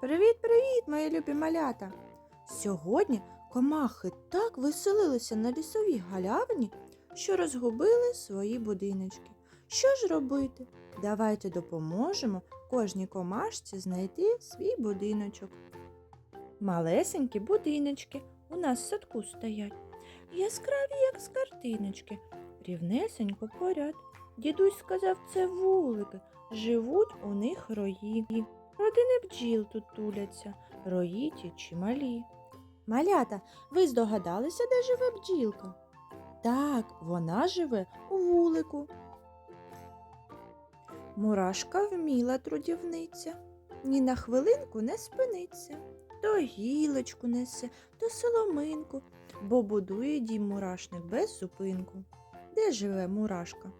Привіт-привіт, мої любі малята! Сьогодні комахи так веселилися на лісовій галявині, що розгубили свої будиночки. Що ж робити? Давайте допоможемо кожній комашці знайти свій будиночок. Малесенькі будиночки у нас в садку стоять, яскраві, як з картиночки, рівнесенько поряд. Дідусь сказав, це вулики, живуть у них рої. Родини бджіл тут туляться, рої ті чималі. Малята, ви здогадалися, де живе бджілка? Так, вона живе у вулику. Мурашка вміла трудівниця, ні на хвилинку не спиниться. То гілочку несе, то соломинку, бо будує дім мурашник без зупинку. Де живе мурашка?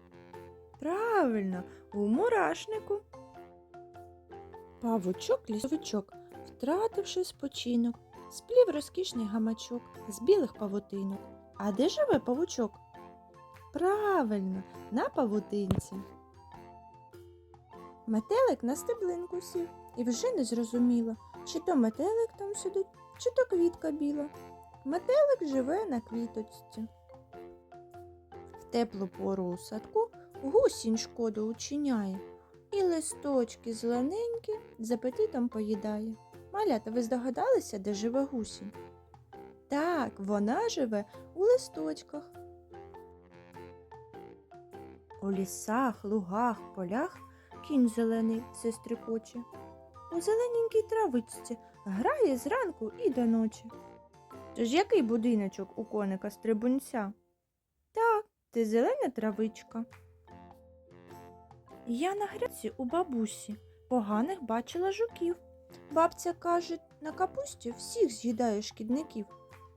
Правильно, у мурашнику. Павучок лісовичок, втративши спочинок, сплів розкішний гамачок з білих павутинок. А де живе павучок? Правильно, на павутинці. Метелик на стеблинку сів і вже не зрозуміла, чи то метелик там сидить, чи то квітка біла. Метелик живе на квіточці. В теплу пору у садку гусінь шкоду учиняє і листочки зелененькі з апетитом поїдає. Малята, ви здогадалися, де живе гусінь? Так, вона живе у листочках. У лісах, лугах, полях кінь зелений все стрикоче. У зелененькій травичці грає зранку і до ночі. Тож який будиночок у коника стрибунця? Так, це зелена травичка. Я на грядці у бабусі поганих бачила жуків. Бабця каже, на капусті всіх з'їдає шкідників.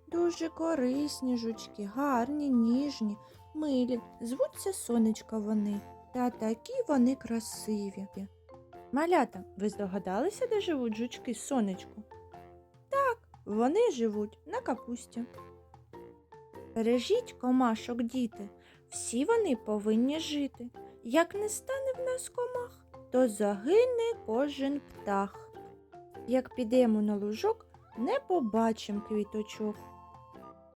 Дуже корисні жучки, гарні, ніжні, милі, звуться сонечка вони, та такі вони красиві. Малята, ви здогадалися, де живуть жучки сонечку? Так, вони живуть на капусті. Бережіть комашок, діти, всі вони повинні жити. Як не стане в нас комах, то загине кожен птах. Як підемо на лужок, не побачим квіточок.